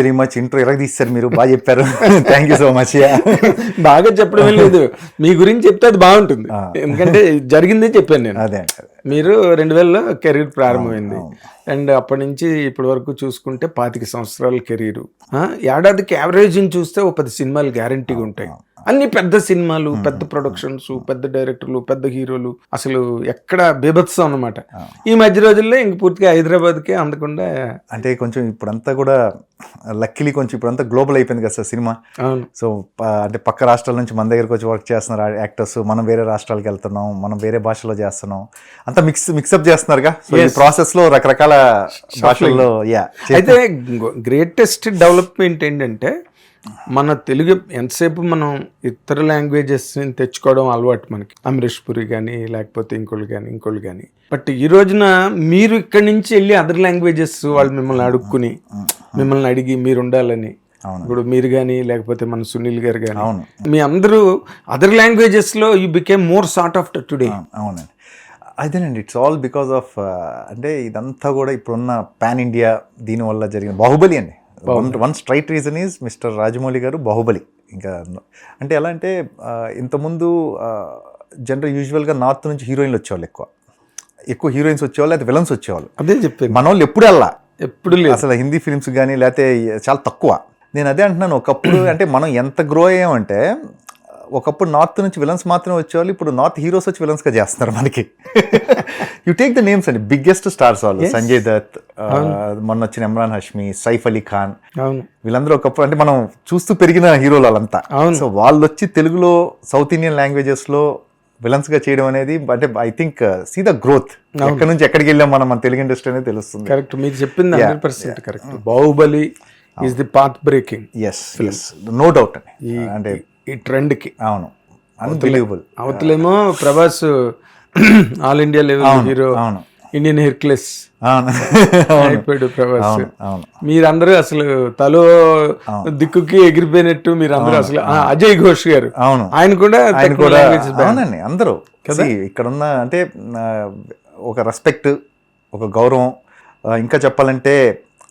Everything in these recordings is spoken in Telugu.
వెరీ మచ్ ఇంట్రో ఎలా తీస్తారు మీరు? బాగా చెప్పారు. థ్యాంక్ యూ సో మచ్ బాగా చెప్పడమే లేదు. మీ గురించి చెప్తే అది బాగుంటుంది. ఎందుకంటే జరిగిందే చెప్పాను నేను. అదే మీరు రెండు వేలలో కెరీర్ ప్రారంభమైంది. అండ్ అప్పటి నుంచి ఇప్పటి వరకు చూసుకుంటే పాతిక సంవత్సరాల కెరీర్. ఏడాదికి యావరేజ్ చూస్తే ఒక పది సినిమాలు గ్యారంటీగా ఉంటాయి. అన్ని పెద్ద సినిమాలు పెద్ద ప్రొడక్షన్స్ పెద్ద డైరెక్టర్లు పెద్ద హీరోలు అసలు ఎక్కడ బీభత్సం అన్నమాట. ఈ మధ్య రోజుల్లో ఇంక పూర్తిగా హైదరాబాద్కే అందకుండా అంటే కొంచెం ఇప్పుడంతా కూడా లక్కీలీ కొంచెం ఇప్పుడంతా గ్లోబల్ అయిపోయింది కదా సార్ సినిమా. సో అంటే పక్క రాష్ట్రాల నుంచి మన దగ్గరకు వచ్చి వర్క్ చేస్తున్నారు యాక్టర్స్ మనం వేరే రాష్ట్రాలకు వెళ్తున్నాం మనం వేరే భాషలో చేస్తున్నాం. అంతా మిక్స్ మిక్సప్ చేస్తున్నారుగా. సో ఈ ప్రాసెస్లో రకరకాల భాషల్లో యా అయితే గ్రేటెస్ట్ డెవలప్మెంట్ ఏంటంటే మన తెలుగు ఎంతసేపు మనం ఇతర లాంగ్వేజెస్ తెచ్చుకోవడం అలవాటు మనకి. అమరీష్ పురి కానీ లేకపోతే ఇంకోళ్ళు కానీ ఇంకోళ్ళు కానీ బట్ ఈ రోజున మీరు ఇక్కడి నుంచి వెళ్ళి అదర్ లాంగ్వేజెస్ వాళ్ళు మిమ్మల్ని అడుక్కుని మిమ్మల్ని అడిగి మీరు ఉండాలని అవును. ఇప్పుడు మీరు కానీ లేకపోతే మన సునీల్ గారు కానీ అవును. మీ అందరూ other లాంగ్వేజెస్లో you became more sort of today. అవునండి. అదేనండి ఇట్స్ ఆల్ బికాస్ ఆఫ్ అంటే ఇదంతా కూడా ఇప్పుడున్న పాన్ ఇండియా దీనివల్ల జరిగిన బాహుబలి అండి. One one straight reason is mister Rajamouli garu Baahubali. ఇంకా అంటే ఎలా అంటే ఇంతకుముందు జనరల్ యూజువల్గా నార్త్ నుంచి హీరోయిన్లు వచ్చేవాళ్ళు ఎక్కువ. ఎక్కువ హీరోయిన్స్ వచ్చేవాళ్ళు అయితే విలన్స్ వచ్చేవాళ్ళు. అదే చెప్పాను. మన వాళ్ళు ఎప్పుడు వెళ్ళా ఎప్పుడు లేదు. అసలు హిందీ ఫిల్మ్స్ కానీ లేకపోతే చాలా తక్కువ. నేను అదే అంటున్నాను ఒకప్పుడు అంటే మనం ఎంత గ్రో అయ్యామంటే ఒకప్పుడు నార్త్ నుంచి విలన్స్ మాత్రమే వచ్చేవాళ్ళు ఇప్పుడు నార్త్ హీరోస్ వచ్చి విలన్స్గా చేస్తున్నారు మనకి. యు టేక్ ద నేమ్స్ అండి. బిగ్గెస్ట్ స్టార్స్ వాళ్ళు. సంజయ్ దత్ మొన్న వచ్చిన ఇమ్రాన్ హష్మి సైఫ్ అలీ ఖాన్ వీళ్ళందరూ ఒకప్పుడు అంటే మనం చూస్తూ పెరిగిన హీరోలు వాళ్ళంతా. సో వాళ్ళు వచ్చి తెలుగులో సౌత్ ఇండియన్ లాంగ్వేజెస్లో విలన్స్గా చేయడం అనేది అంటే I think see the growth ఎక్కడి నుంచి ఎక్కడికి వెళ్ళాం మనం మన తెలుగు ఇండస్ట్రీ అనేది తెలుస్తుంది. కరెక్ట్ మీరు చెప్పింది hundred percent correct Baahubali is the path breaking yes yes no doubt అండి. అంటే ఈ ట్రెండ్కి అవును unbelievable అవతలేమో Prabhas all India level hero అవును. ఇండియన్ హెర్క్లెస్ అయిపోయాడు ప్రభాస్. మీరందరూ అసలు తలో దిక్కుకి ఎగిరిపోయినట్టు మీరందరూ అసలు అజయ్ ఘోష్ గారు. అవును. ఆయన కూడా ఆయన కూడా. అవునండి అందరూ. See, ఇక్కడ ఉన్న అంటే ఒక రెస్పెక్ట్ ఒక గౌరవం. ఇంకా చెప్పాలంటే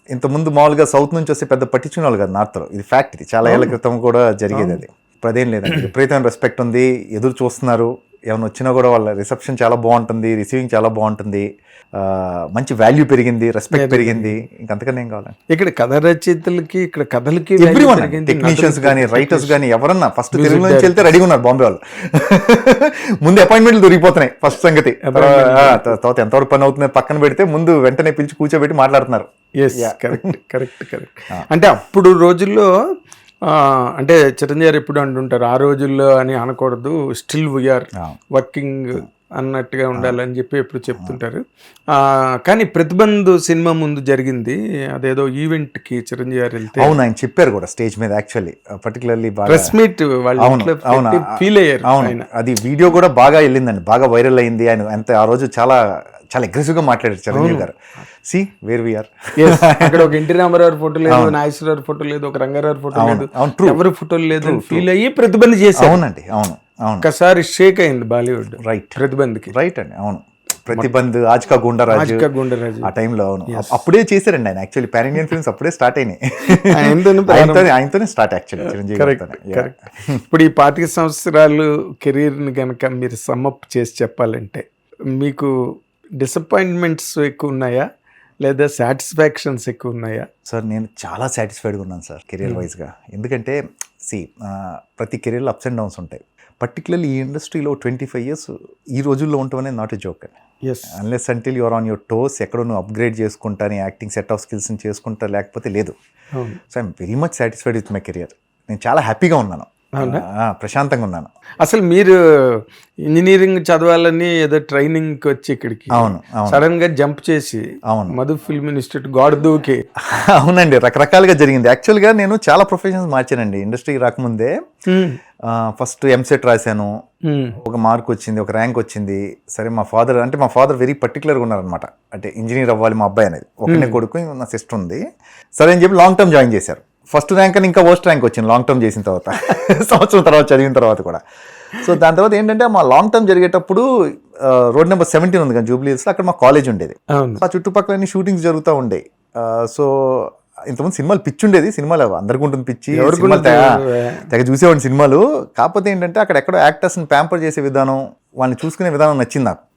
ఇంతకుముందు మామూలుగా సౌత్ నుంచి వస్తే పెద్ద పట్టించుకునే వాళ్ళు కదా నార్త్లో. ఇది ఫ్యాక్ట్ ఇది చాలా ఏళ్ళ క్రితం కూడా జరిగేది అది. ఇప్పుడు అదేం లేదండి. విపరీతమైన రెస్పెక్ట్ ఉంది. ఎదురు చూస్తున్నారు. ఏమైనా వచ్చినా కూడా వాళ్ళ రిసెప్షన్ చాలా బాగుంటుంది. రిసీవింగ్ చాలా బాగుంటుంది. మంచి వాల్యూ పెరిగింది. రెస్పెక్ట్ పెరిగింది. ఇంకంతకన్నా ఏం కావాలండి. ఇక్కడ కథ రచయితలకి ఇక్కడ కథలకి. టెక్నీషియన్స్ కానీ రైటర్స్ కానీ ఎవరన్నా ఫస్ట్ తెలుగు నుంచి వెళ్తే రెడీగా ఉన్నారు బాంబే వాళ్ళు. ముందు అపాయింట్మెంట్లు దొరికిపోతున్నాయి ఫస్ట్ సంగతి. తర్వాత ఎంతవరకు పని అవుతుంది పక్కన పెడితే ముందు వెంటనే పిలిచి కూర్చోబెట్టి మాట్లాడుతున్నారు. ఎస్ కరెక్ట్ కరెక్ట్ కరెక్ట్ అంటే అప్పుడు రోజుల్లో అంటే చిరంజీవి ఎప్పుడు అంటుంటారు ఆ రోజుల్లో అని అనకూడదు స్టిల్ వీఆర్ వర్కింగ్ అన్నట్టుగా ఉండాలని చెప్పి ఎప్పుడు చెప్తుంటారు. కానీ ప్రతిబంధు సినిమా ముందు జరిగింది అదేదో ఈవెంట్కి చిరంజీవి గారు వెళ్తే. అవును ఆయన చెప్పారు కూడా స్టేజ్ మీద యాక్చువల్లీ పర్టికులర్లీ ప్రెస్ మీట్ వాళ్ళ ఫీల్ అయ్యారు అవును. అది వీడియో కూడా బాగా వెళ్ళిందండి బాగా వైరల్ అయింది ఆయన అంత ఆ రోజు చాలా చాలా అగ్రెసివ్గా మాట్లాడారు చిరంజీవి గారు. సి వేర్ వీఆర్ అక్కడ ఒక ఎన్టీ రామారావు ఫోటో లేదు నాగేశ్వరరావు ఫోటో లేదు ఒక రంగారావు ఫోటో లేదు. ఎవరి ఫోటోలు లేదు ఫీల్ అయ్యి ప్రతిబంధ్ చేశారు. అవునండి అవును అవును. ఒక్కసారి షేక్ అయింది బాలీవుడ్ రైట్ ప్రతిబంధ్కి. రైట్ అండి అవును. ప్రతిబంధ్ ఆజ్కా గుండరాజు గుండరాజు. ఆ టైంలో అవును. అప్- అప్పుడే చేశారండి ఆయన యాక్చువల్లీ పాన్ ఇండియన్ ఫిల్మ్స్ అప్పుడే స్టార్ట్ అయినాయి. ఆయనతోనే ఆయనతోనే స్టార్ట్ యాక్చువల్లీ చిరంజీవి ఇప్పుడు ఈ పాతిక సంవత్సరాలు కెరీర్ని కనుక మీరు సమ్మప్ చేసి చెప్పాలంటే మీకు డిసప్పాయింట్మెంట్స్ ఎక్కువ ఉన్నాయా? లేదా సాటిస్ఫాక్షన్స్ ఎక్కువ ఉన్నాయా? సార్ నేను చాలా సాటిస్ఫైడ్గా ఉన్నాను సార్ కెరియర్ వైజ్గా ఎందుకంటే సి ప్రతి కెరియర్లో అప్స్ అండ్ డౌన్స్ ఉంటాయి. పర్టికులర్లీ ఈ ఇండస్ట్రీలో ట్వంటీ ఫైవ్ ఇయర్స్ ఈ రోజుల్లో ఉండటం అనేది not a joke as unless until you're on your toes ఎక్కడో నువ్వు అప్గ్రేడ్ చేసుకుంటా నీ యాక్టింగ్ సెట్ ఆఫ్ స్కిల్స్ని చేసుకుంటా లేకపోతే లేదు. So I'm very much satisfied with my career నేను చాలా హ్యాపీగా ఉన్నాను. ప్రశాంతంగా ఉన్నాను. అసలు మీరు ఇంజనీరింగ్ చదవాలని ఏదో ట్రైనింగ్ వచ్చి ఇక్కడికి అవును అవును. సడన్గా జంప్ చేసి అవును. మధు ఫిల్మ్ ఇన్స్టిట్యూట్ గాడ్ దూకి అవునండి రకరకాలుగా జరిగింది. యాక్చువల్గా నేను చాలా ప్రొఫెషన్స్ మార్చానండి. ఇండస్ట్రీకి రాకముందే ఫస్ట్ ఎంసెట్ రాశాను. ఒక మార్క్ వచ్చింది ఒక ర్యాంక్ వచ్చింది. సరే మా ఫాదర్ అంటే మా ఫాదర్ వెరీ పర్టికులర్గా ఉన్నారనమాట అంటే ఇంజనీర్ అవ్వాలి మా అబ్బాయి అనేది. ఒకనే కొడుకు నా సిస్టర్ ఉంది. సరే అని చెప్పి లాంగ్ టర్మ్ జాయిన్ చేశారు. ఫస్ట్ ర్యాంక్ అని ఇంకా వర్స్ట్ ర్యాంక్ వచ్చింది లాంగ్ టర్మ్ చేసిన తర్వాత. సంవత్సరం తర్వాత చదివిన తర్వాత కూడా. సో దాని తర్వాత ఏంటంటే మా లాంగ్ టర్మ్ జరిగేటప్పుడు రోడ్ నెంబర్ సెవెంటీన్ ఉంది కానీ జూబ్లీస్ అక్కడ మా కాలేజ్ ఉండేది. ఆ చుట్టుపక్కల అన్ని షూటింగ్స్ జరుగుతూ ఉండేవి సో ఇంతకుముందు సినిమాలు పిచ్చి ఉండేది సినిమాలు అందరికి ఉంటుంది పిచ్చి సినిమాలు? తెగ- తెగ చూసేవాడిని సినిమాలు. కాకపోతే ఏంటంటే అక్కడ ఎక్కడో యాక్టర్స్ని ప్యాంపర్ చేసే విధానం వాళ్ళని చూసుకునే విధానం నచ్చింది నాకు.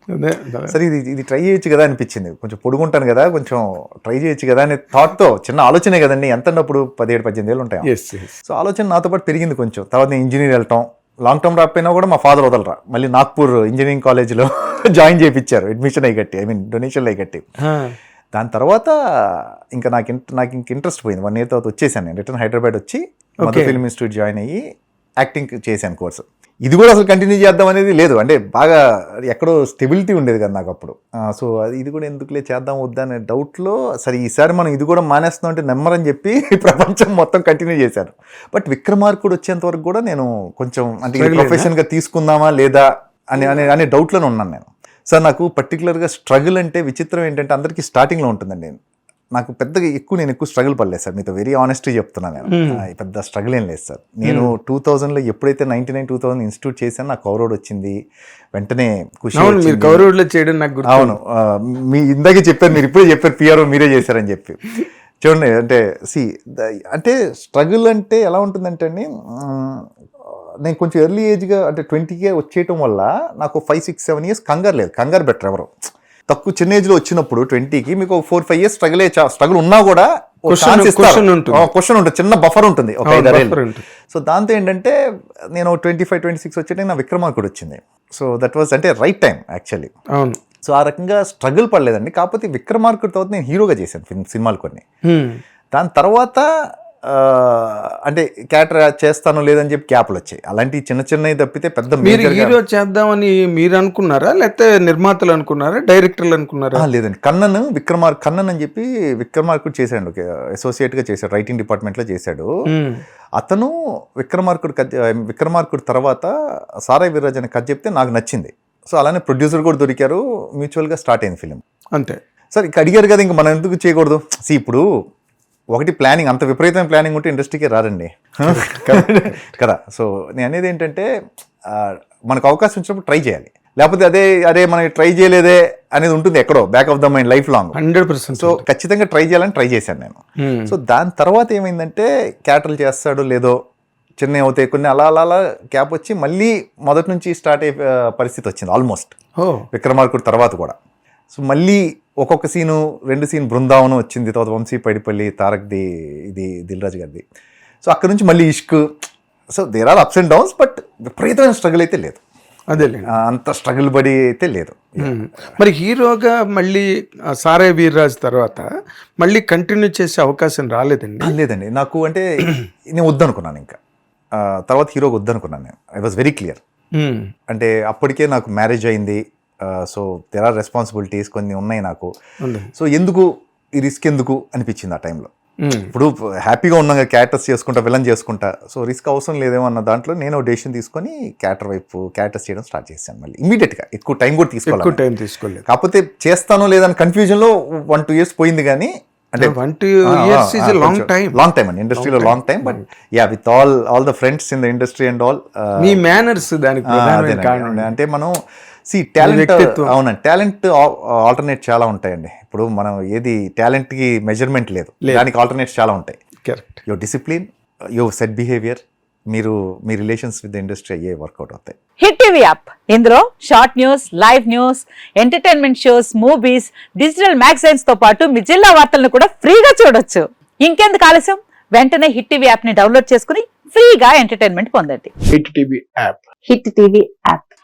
సరే ఇది ఇది ట్రై చేయొచ్చు కదా అనిపించింది. కొంచెం పొడుగుంటాను కదా కొంచెం ట్రై చేయొచ్చు కదా అనే థాట్తో చిన్న ఆలోచనే కదండి. ఎంత అప్పుడు పదిహేడు పద్దెనిమిది ఏళ్ళు ఉంటాయి? సో ఆలోచన నాతో పాటు పెరిగింది కొంచెం. తర్వాత నేను ఇంజనీర్ వెళ్ళటం లాంగ్ టర్మ్ రాకపోయినా కూడా మా ఫాదర్ వదలరా. మళ్ళీ నాగ్పూర్ ఇంజనీరింగ్ కాలేజ్లో జాయిన్ చేయించారు అడ్మిషన్ అయ్యి కట్టి ఐ మీన్ డొనేషన్ అయ్యి కట్టి దాని తర్వాత ఇంకా నాకు ఇంట- నాకు ఇంక ఇంట్రెస్ట్ పోయింది. వన్ ఇయర్ తర్వాత వచ్చేసాను నేను. రిటర్న్ హైదరాబాద్ వచ్చి. ఫిల్మ్ ఇన్స్టిట్యూట్ జాయిన్ అయ్యి యాక్టింగ్ చేశాను కోర్సు ఇది కూడా అసలు కంటిన్యూ చేద్దాం అనేది లేదు. అంటే బాగా ఎక్కడో స్టెబిలిటీ ఉండేది కదా నాకు అప్పుడు. సో అది ఇది కూడా ఎందుకులే చేద్దాం వద్దా అనే డౌట్లో సరే ఈసారి మనం ఇది కూడా మానేస్తున్నాం అంటే నెమ్మరని చెప్పి ప్రపంచం మొత్తం కంటిన్యూ చేశాను బట్ విక్రమార్కుడు వచ్చేంత వరకు కూడా నేను కొంచెం అంటే? ప్రొఫెషన్గా తీసుకుందామా లేదా అనే అనే అనే డౌట్లోనే ఉన్నాను నేను. సార్ నాకు పర్టికులర్గా స్ట్రగుల్ అంటే విచిత్రం ఏంటంటే అందరికీ స్టార్టింగ్లో ఉంటుందండి. నాకు పెద్దగా ఎక్కువ నేను ఎక్కువ స్ట్రగుల్ పడలేదు సార్. మీతో వెరీ ఆనెస్ట్గా చెప్తున్నాను నేను. పెద్ద స్ట్రగుల్ ఏం లేదు సార్. నేను టూ థౌజండ్లో ఎప్పుడైతే ninety nine two thousand institute చేశాను నాకు కవరోడ్ వచ్చింది. వెంటనే ఖుషి. కౌరవులో చేయడం నాకు అవును మీ ఇందాకే చెప్పారు మీరు ఇప్పుడే చెప్పారు పిఆర్ఓ మీరే చేశారని చెప్పి. చూడండి అంటే సి అంటే స్ట్రగుల్ అంటే ఎలా ఉంటుందంటే అండి నేను కొంచెం ఎర్లీ ఏజ్గా అంటే ట్వంటీకే వచ్చేయటం వల్ల నాకు ఫైవ్ సిక్స్ సెవెన్ ఇయర్స్ కంగారు లేదు. కంగారు బెటర్ ఎవరు. తక్కువ చిన్న ఏజ్లో వచ్చినప్పుడు ట్వంటీకి మీకు four five years struggle struggle ఉన్నా కూడా. క్వశ్చన్ ఉంటుంది. చిన్న బఫర్ ఉంటుంది. ఒక. సో దాంతో ఏంటంటే నేను ట్వంటీ ఫైవ్ ట్వంటీ సిక్స్ వచ్చేట నా విక్రమార్కుడు వచ్చింది. సో దట్ వాజ్ అంటే రైట్ టైం యాక్చువల్లీ అవును. సో ఆ రకంగా స్ట్రగుల్ పడలేదండి. కాకపోతే విక్రమార్కుడు తర్వాత నేను హీరోగా చేశాను సినిమాలు కొన్ని. దాని తర్వాత అంటే క్యాటర్ చేస్తాను లేదని చెప్పి క్యాప్లు వచ్చాయి. అలాంటి చిన్న చిన్నవి తప్పితే పెద్ద మీరు హీరో చేద్దామని మీరు అనుకున్నారా? లేకపోతే నిర్మాతలు అనుకున్నారా? డైరెక్టర్లు అనుకున్నారా? లేదండి. కన్నన్ విక్రమార్ కన్నన్ అని చెప్పి విక్రమార్కుడు చేశాడు. ఒక associate గా చేశాడు. రైటింగ్ డిపార్ట్మెంట్లో చేశాడు. అతను విక్రమార్కుడు కథ విక్రమార్కుడు తర్వాత సారాయ్ వీర్రాజ్ అనే కథ చెప్తే నాకు నచ్చింది. సో అలానే ప్రొడ్యూసర్ కూడా దొరికారు. మ్యూచువల్గా స్టార్ట్ అయింది ఫిలిం అంతే. సార్ ఇక అడిగారు కదా ఇంక మనం ఎందుకు చేయకూడదు? సి ఇప్పుడు ఒకటి ప్లానింగ్ అంత విపరీతమైన ప్లానింగ్ ఉంటే ఇండస్ట్రీకే రారండి కదా? సో నేను అనేది ఏంటంటే మనకు అవకాశం వచ్చినప్పుడు ట్రై చేయాలి. లేకపోతే అదే అదే మనం ట్రై చేయలేదే అనేది ఉంటుంది ఎక్కడో back of the mind life long hundred percent so ఖచ్చితంగా ట్రై చేయాలని ట్రై చేశాను నేను. సో దాని తర్వాత ఏమైందంటే క్యాటల్ చేస్తాడు లేదో చిన్న అవుతాయి కొన్ని అలా అలా అలా క్యాప్ వచ్చి మళ్ళీ మొదటి నుంచి స్టార్ట్ అయ్యే పరిస్థితి వచ్చింది ఆల్మోస్ట్ విక్రమార్కుడు తర్వాత కూడా. సో మళ్ళీ ఒక్కొక్క సీను రెండు సీన్ బృందావనం వచ్చింది తర్వాత వంశీ పైడిపల్లి తారక్ది ఇది దిల్రాజు గారిది. సో అక్కడ నుంచి మళ్ళీ Ishq. So there are ups and downs but విపరీతమైన స్ట్రగుల్ అయితే లేదు. ఆ, అంత స్ట్రగుల్ పడి అయితే లేదు. మరి హీరోగా మళ్ళీ సారే వీర్రాజ్ తర్వాత మళ్ళీ కంటిన్యూ చేసే అవకాశం రాలేదండి? లేదండి. నాకు అంటే నేను వద్దనుకున్నాను ఇంకా. తర్వాత హీరోకి వద్దనుకున్నాను నేను. I was very clear. అంటే అప్పటికే నాకు మ్యారేజ్ అయింది. సో దెర్ ఆర్ రెస్పాన్సిబిలిటీస్ కొన్ని ఉన్నాయి నాకు. సో ఎందుకు ఈ రిస్క్ ఎందుకు అనిపించింది ఆ టైంలో మ్మ్. ఇప్పుడు హ్యాపీగా ఉన్నాం క్యారెక్టర్స్ చేసుకుంటా విలన్ చేసుకుంటా సో రిస్క్ అవసరం లేదేమో అన్న దాంట్లో నేను డెసిషన్ తీసుకొని క్యారెక్టర్ వైపు క్యారెక్టర్స్ చేయడం స్టార్ట్ చేశాను మళ్ళీ. ఇమీడియట్గా. ఎక్కువ టైం కూడా తీసుకోవాలి టైం తీసుకోలేదు. కాకపోతే చేస్తానో లేదని కన్ఫ్యూజన్లో వన్ టూ ఇయర్స్ పోయింది కానీ అంటే one two years is long time long time అండి. ఇండస్ట్రీలో long time but yeah with all all the friends in the industry and all me manners దానికి అంటే మనం సి టాలెంట్. అవునండి. టాలెంట్ ఆల్టర్నేట్ చాలా ఉంటాయండి. ఇప్పుడు మనం ఏది టాలెంట్కి మెజర్మెంట్ లేదు. దానికి ఆల్టర్నేట్స్ చాలా ఉంటాయి. Correct your discipline your set behaviour మీరు మీ రిలేషన్స్ విత్ ఇండస్ట్రీ అయ్యే వర్కౌట్ అవుతాయి. హిట్ టీవీ యాప్ ఇందులో short news live news entertainment shows movies digital మ్యాగజైన్స్తో పాటు మీ జిల్లా వార్తలను కూడా ఫ్రీగా చూడొచ్చు. ఇంకెందుకు ఆలస్యం? వెంటనే హిట్ టీవీ యాప్ని డౌన్లోడ్ చేసుకుని ఫ్రీగా ఎంటర్టైన్మెంట్ పొందండి. Hit TV app Hit TV app